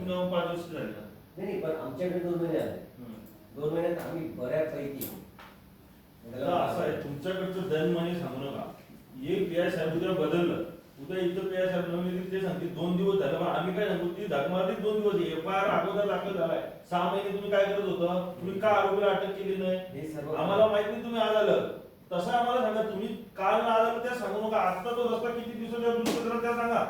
तुम्ही जाऊन पाच वर्ष झाले. ना नाही नाही, पण आमच्याकडे दोन महिने आले. हम्म. दोन महिन्यात आम्ही बऱ्यापैकी आता असं आहे तुमच्याकडचं दन म्हणे सांगू नका. एक पीआय साहेब उद्या बदललं. उद्या इथं पीआय साहेब नवीन येतील ते सांगतील दोन दिवस झाले. पण आम्ही काय सांगू ती धकमारली दोन दिवस एफ आय आर अगोदर दाखल झालाय. सहा महिने तुम्ही काय करत होता? तुम्ही का आरोपीला अटक केली नाही? हे सर्व आम्हाला माहीत नाही तुम्ही आज आलं तसं आम्हाला सांगा तुम्ही काल आज आलं त्या सांगू नका. आता तो रस्ता किती दिवसाच्या दुरुस्त करा त्या सांगा.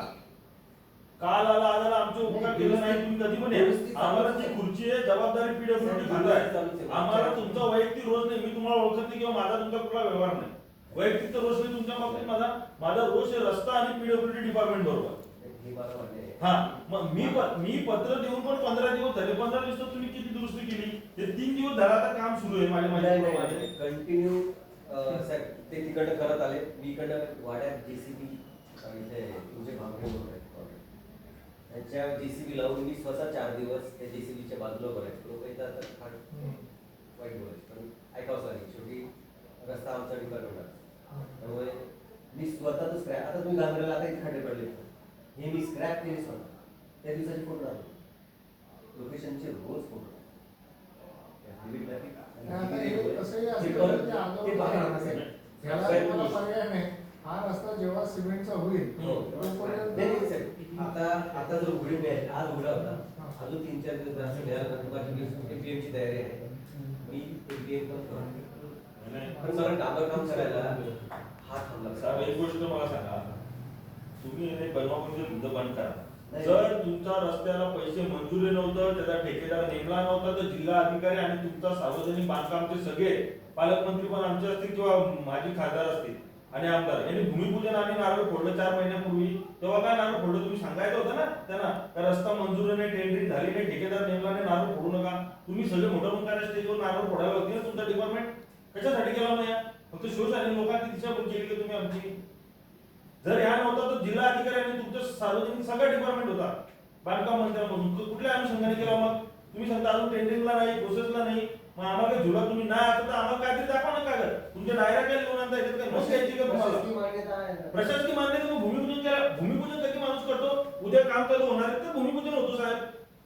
काल आला आज आला आमचे उपकार केले नाही तुम्ही कधी. व्यवस्थित आम्हाला ती खुर्ची आहे जबाबदारी पीडब्ल्यूडी खाताय चालूच आहे. आम्हाला तुमचा वैयक्तिक रोष नाही मी तुम्हाला ओळखत नाही किंवा माझा तुमचा कुठला व्यवहार नाही. वैयक्तिक तर रोष नाही तुमच्या बाबतीत माझा माझा रोष आहे रस्ता आणि पीडब्ल्यूडी डिपार्टमेंट बरोबर. हे मग मी मी पत्र देऊन पण पंधरा दिवस झाले. पंधरा दिवसात तुम्ही किती दुरुस्ती केली? ते तीन दिवस झाला आता काम सुरू आहे माझ्या माझ्या कंटिन्यू ते तिकडं करत आले. मी इकडं वाड्यात जेसीबी तुमचे वाड्यात. त्यांच्या जेसीबी लावून मी स्वतः चार दिवस त्या जेसीबीच्या बाजूला करायचे लोक येतात फार वाईट बोलायचे. पण ऐकावंच लागेल शेवटी रस्ता आमचा डिपार्टमेंट त्यामुळे मी स्वतः तो स्क्रॅप आता तुम्ही गांधराला आता इथे खड्डे पडले. हे मी स्क्रॅप केले स्वतः. त्या दिवसाचे फोटो टाकले लोकेशनचे रोज फोटो ते पर्याय नाही. हा रस्ता जेव्हा सिमेंटचा होईल हो. तोपर्यंत. आता आता जो उघडी मिळेल आज उघडा होता अजून तीन चार दिवस ची तयारी आहे मी पण. पण मला करायला हा थांबला साहेब एक गोष्ट मला सांगा तुम्ही हे बनवाबंदी मुद्दा बंद करा नाही. जर तुमच्या रस्त्याला पैसे मंजुरी नव्हतं त्याचा ठेकेदार नेमला नव्हता तर जिल्हा अधिकारी आणि तुमचा सार्वजनिक बांधकामचे सगळे पालकमंत्री पण आमचे असतील किंवा माजी खासदार असतील आणि आमदार. यांनी भूमिपूजन आणि नारळ फोडलं चार महिन्यापूर्वी. तेव्हा काय नारळ फोडलं तुम्ही सांगायचं होतं ना? त्यांना का रस्ता मंजूर नाही टेंडरिंग झाली नाही ठेकेदार नेमला नाही नारळ फोडू नका. तुम्ही सगळे मोठ्या मोठ्या स्टेजवर नारळ फोडायला होती ना तुमचा डिपार्टमेंट कशासाठी केला नाही फक्त शिवशाही लोकांची दिशाभूल केली तुम्ही आमची? जर ह्या नव्हता तर जिल्हा अधिकाऱ्यांनी तुमचं सार्वजनिक सगळा डिपार्टमेंट होता. बांधकाम मंत्र्यांपासून कुठल्या अनुषंगाने केला मग? तुम्ही सांगता अजून टेंडरिंगला नाही प्रोसेसला नाही. मग आम्हाला झुला तुम्ही नाही आता तर आम्हाला काहीतरी दाखवा ना कागद. तुमच्या डायऱ्या काय लिहून आणता येतात काय नोट्स घ्यायची का तुम्हाला? मान्यता आहे ना. प्रशासकीय मान्यता मग भूमिपूजन केला भूमिपूजन कधी माणूस करतो? उद्या काम चालू होणार आहे तर भूमिपूजन होतो साहेब.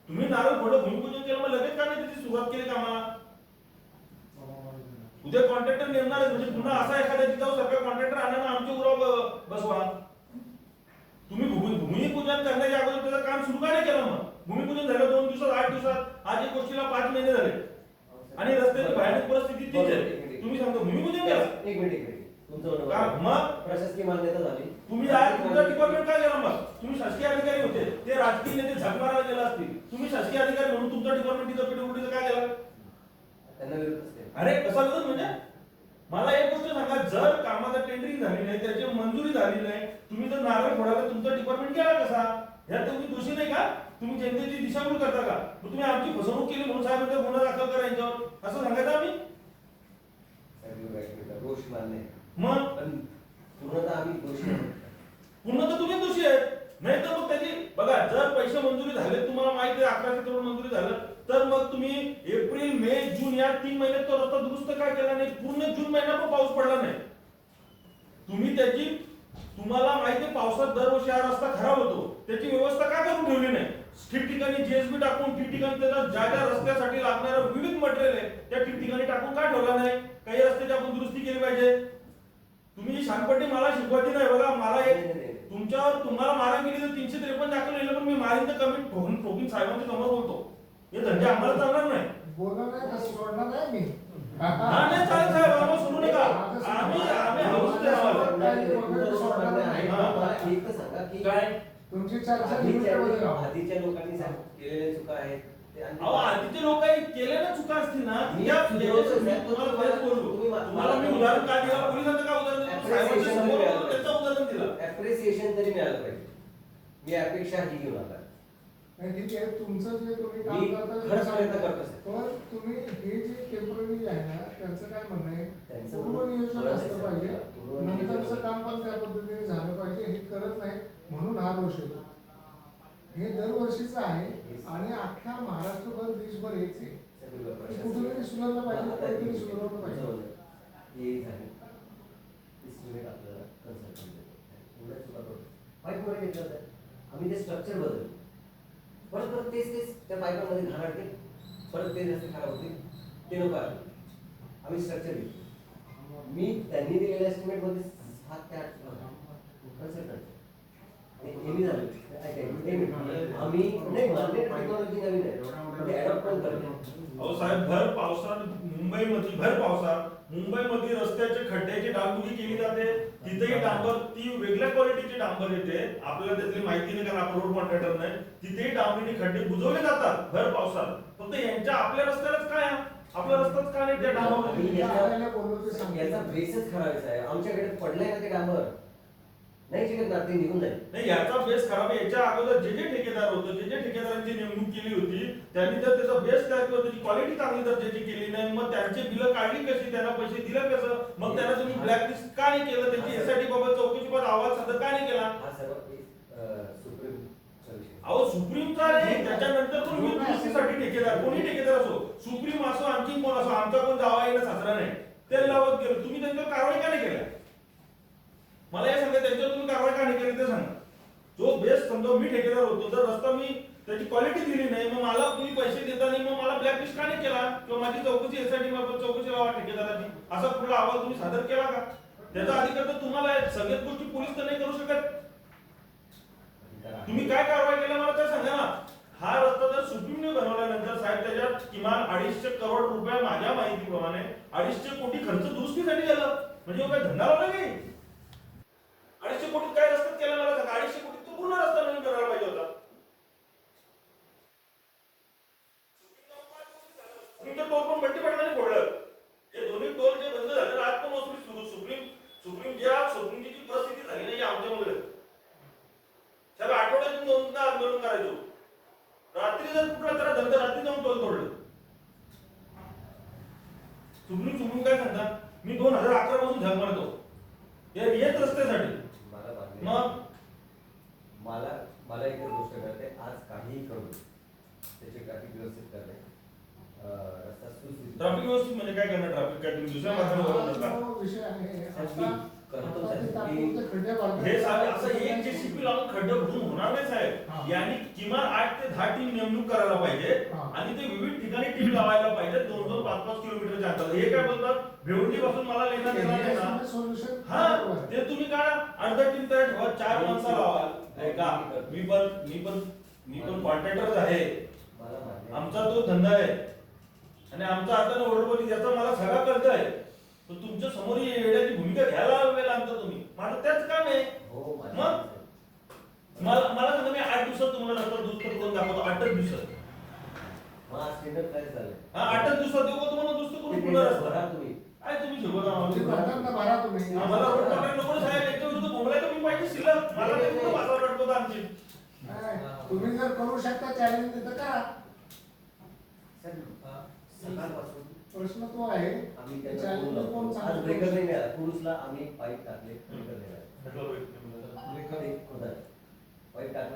तुम्ही नारळ फोडो भूमिपूजन केलं मग लगेच का नाही त्याची सुरुवात केली कामाला. उद्या कॉन्ट्रॅक्टर नेमणार आहे म्हणजे पुन्हा असा एखाद्या जिथं सरकार कॉन्ट्रॅक्टर आणा ना आमचे उराव ब- बसवा. तुम्ही भूमी भूमिपूजन करण्याच्या अगोदर त्याचं काम सुरू का नाही केलं मग? भूमिपूजन झालं दोन दिवसात आठ दिवसात. आज एक गोष्टीला पाच महिने झाले. आणि रस्त्याची भयानक परिस्थिती तीच आहे. तुम्ही सांगता भूमिपूजन केलं एक मिनिट एक मिनिट. तुमचं म्हणणं का? बरोबर. मग? प्रशासकीय मान्यता झाली. तुम्ही आज तुमचा डिपार्टमेंट काय केला मग? तुम्ही शासकीय अधिकारी होते. ते राजकीय नेते झक मारायला गेला असतील. तुम्ही शासकीय अधिकारी म्हणून तुमचा डिपार्टमेंट तिथं काय केलं त्यांना विरोधच नाही. अरे कसा विरोध म्हणजे? मला एक गोष्ट सांगा जर कामाचा टेंडरिंग झाली नाही त्याची मंजुरी झाली नाही तुम्ही जर नारळ फोडायला तुमचा डिपार्टमेंट केला कसा? यात तुम्ही दोषी नाही का? तुम्ही जनतेची दिशाभूल करता का? मग तुम्ही आमची फसवणूक केली म्हणून साहेबांचा गुन्हा दाखल करा यांच्यावर. असं सांगायचं आम्ही. दोष मान्य. मग? पण पूर्णतः आम्ही दोषी नाही. पूर्ण तर तुम्ही दोषी आहेत. नाही तर मग त्याची बघा जर पैसे मंजुरी झाले तुम्हाला माहिती आहे अकराशे करोड मंजुरी झालं तर मग तुम्ही एप्रिल मे जून या तीन महिन्यात तो रस्ता दुरुस्त काय केला नाही? पूर्ण जून महिना पण पाऊस पडला नाही. तुम्ही त्याची तुम्हाला माहिती आहे पावसात दरवर्षी हा रस्ता खराब होतो. त्याची व्यवस्था का करून ठेवली नाही? ठिकठिकाणी जीएसबी टाकून ठिकठिकाणी त्याला ज्या ज्या रस्त्यासाठी लागणारं विविध मटेरियल आहे त्या ठिकठिकाणी टाकून का ठेवला नाही? काही रस्त्याची आपण दुरुस्ती केली पाहिजे. तुम्ही शानपट्टी मला शिकवायची नाही. बघा मला एक. तुमच्यावर तुम्हाला मारा गेली तर तीनशे त्रेपन्न दाखल लिहिलं पण मी मारीन तर कमी ठोकून ठोकीन साहेबांच्या समोर बोलतो. हे धंदे आम्हाला चालणार नाही. बोलणार नाही सोडणार नाही मी. नाही चालेल साहेब आम्हाला सोडू नका. आम्ही आम्ही आम्हाला. हा. सांगा की काय? तुमची चर्चा आधीच्या लोकांनी सांग- केलेल्या चुका आहेत ते आणि- अहो आधीचे लोक केले ना चुका असतील ना मी या मी तुम्हाला- तुम्हाला तेच बोललो तुम्ही- तुम्हाला मी उदाहरण का दिलं? पोलिसांचं का उदाहरण दिलं? साहेबांच्या समोर होतं, त्याचं उदाहरण दिलं. अप्रिसिएशन तरी मिळालं पाहिजे. मी अपेक्षा ही घेऊन आला. नाही, ठीक आहे तुमचं जे तुम्ही काम करता. पण तुम्ही हे जे टेंपररी आहे ना त्यांचं काय म्हणणं आहे? पूर्व नियोजन असलं पाहिजे. नंतरचं काम पण त्या पद्धतीने झालं पाहिजे. हे करत नाही म्हणून हा दोष येतो. हे दरवर्षीचं आहे आणि अख्ख्या महाराष्ट्रभर देशभर हेच आहे. कुठेतरी सुधारलं पाहिजे, हे- सुधारलं पाहिजे. आम्ही ते स्ट्रक्चर बदललं परत परत तेच तेच त्या पायपामध्ये घाण आणते परत ते रस्ते खराब होते ते नको आहे आम्ही स्ट्रक्चर घेतो मी त्यांनी दिलेल्या एस्टिमेटमध्ये सात ते आठ कन्सल्टंट नेहमी झालं. आम्ही नाही मार्केट टेक्नॉलॉजी नवीन आहे. पण करतो अहो साहेब भर पावसात मुंबईमध्ये भर पावसात मुंबईमध्ये रस्त्याचे खड्ड्याची डागडुगी केली जाते. तिथेही डांबर ती वेगळ्या क्वालिटीची डांबर येते. आपल्याला त्यातली माहिती नाही कारण आपण रोड कॉन्ट्रॅक्टर नाही. तिथेही डांबरीने खड्डे बुजवले जातात भर पावसात. फक्त यांच्या आपल्या रस्त्यालाच काय आहे? आपला रस्ताच का नाही त्या डांबरमध्ये याचा बेसच खराब आहे आमच्याकडे पडलंय ना ते डांबर. नाही शिकत ना ते निघून जाईल. नाही याचा बेस खराब आहे. याच्या अगोदर जे जे ठेकेदार होते जे जे ठेकेदारांची नेमणूक केली होती त्यांनी जर त्याचा बेस तयार केला त्याची क्वालिटी चांगली दर्जाची केली नाही मग त्यांची बिलं काढली कशी? त्यांना पैसे दिले कसं? मग त्यांना तुम्ही ब्लॅकलिस्ट का नाही केलं? त्यांची एसआयटी बाबत चौकशी बाबत आवाज सादर का नाही केला? हा सर्व सुप्रीमचा विषय अहो सुप्रीमचा नाही त्याच्यानंतर पण मी ठेकेदार. कोणी ठेकेदार असो? सुप्रीम असो आणखी कोण असो? आमचा कोण जावा येणं सासरा नाही ते लावत गेलो. तुम्ही त्यांच्यावर कारवाई का नाही केल्या मला हे सांगा त्यांच्यावर तुम्ही कारवाई का नाही केली ते सांगा. जो बेस्ट समजा मी ठेकेदार होतो जर रस्ता मी त्याची क्वालिटी दिली नाही मग मला तुम्ही पैसे देता नाही मग मला ब्लॅकलिस्ट का नाही केला? किंवा माझी चौकशी यासाठी चौकशी लावा ठेकेदाराची. असा कुठला अहवाल तुम्ही सादर केला का? त्याचा अधिकार तर तुम्हाला आहे. सगळ्याच गोष्टी पोलीस तर नाही करू शकत. तुम्ही काय कारवाई केला मला तर सांगा ना. हा रस्ता जर सुप्रीमने बनवल्यानंतर साहेब त्याच्यात किमान अडीचशे करोड रुपये माझ्या माहितीप्रमाणे अडीचशे कोटी खर्च दुरुस्तीसाठी झालं. म्हणजे हो काय धंदा लावला की अडीचशे कोटी काय रस्त्यात केला मला सांगा अडीचशे कोटी तो पूर्ण रस्ता नवीन करायला पाहिजे होता सुप्रीमचं टोल पण बंटी पडल्याने फोडलं हे दोन्ही टोल जे बंद झाले आज पण वसुली सुरू सुप्रीम सुप्रीम ज्या सुप्रीमची जी परिस्थिती झाली ना ही आमच्यामुळे साहेब आठवड्यातून दोनदा आंदोलन करायचो रात्री जर कुठला तर धंदा रात्री जाऊन टोल तोडलं सुप्रीम सुप्रीम काय सांगतात मी दोन हजार झग मारतो या येत रस्त्यासाठी. मग? मला मला एक गोष्ट कळते आज काहीही करून त्याचे ट्रॅफिक व्यवस्थित रस्ता सुस्थितीत ट्रॅफिक व्यवस्थित म्हणजे काय करणार ट्रॅफिक काय तुम्ही दुसऱ्या हा जो विषय आहे. करतो आता. हे साहेब असं एक जेसीपी लावून खड्डे भरून होणार नाही हा. साहेब यांनी किमान आठ ते दहा टीम नेमणूक करायला पाहिजे. आणि ते विविध ठिकाणी टीम लावायला पाहिजे. दोन दोन पाच पाच किलोमीटरच्या अंतर हे काय बोलतात? भिवंडी पासून मला लेणार देणार नाही ना. हे. हा. ते तुम्ही काढा. अर्धा टीम तयार ठेवा. चार माणसं लावा. ऐका मी पण मी पण मी पण कॉन्ट्रॅक्टर आहे. आमचा तो धंदा आहे. आणि आमचा हाताने ओरडपणी याचा मला सगळा कर्ज आहे तर तुमच्यासमोर ही येण्याची भूमिका घ्यायला लागलेला आमचा तुम्ही. माझं त्याच काम आहे. हो मग? आहे. मला मला सांगा मी आठ दिवसात तुम्हाला रस्ता दुरुस्त करून दाखवतो. आठच दिवसात. मग आज काय झालं हा आठच दिवसात देऊ का तुम्हाला दुरुस्त करून? पुन्हा रस्ता? भरा तुम्ही? काय तुम्ही शिकवता ना भरा तुम्ही. आम्हाला नको साहेब. पाहिजे शिल्लक. मला ते कुठं वाजवा वाटतो आमची. नाही, तुम्ही जर करू शकता चॅलेंज तर करा अं, सकाळपासून. प्रश्न तो आहे आम्ही ते त्यांना फोन कोण. आज सांगतो? ब्रेकर नाही मिळाला पुरुषला आम्ही पाईप टाकले ब्रेकर नाही मिळाला. ते खोदाय. पाईप टाकला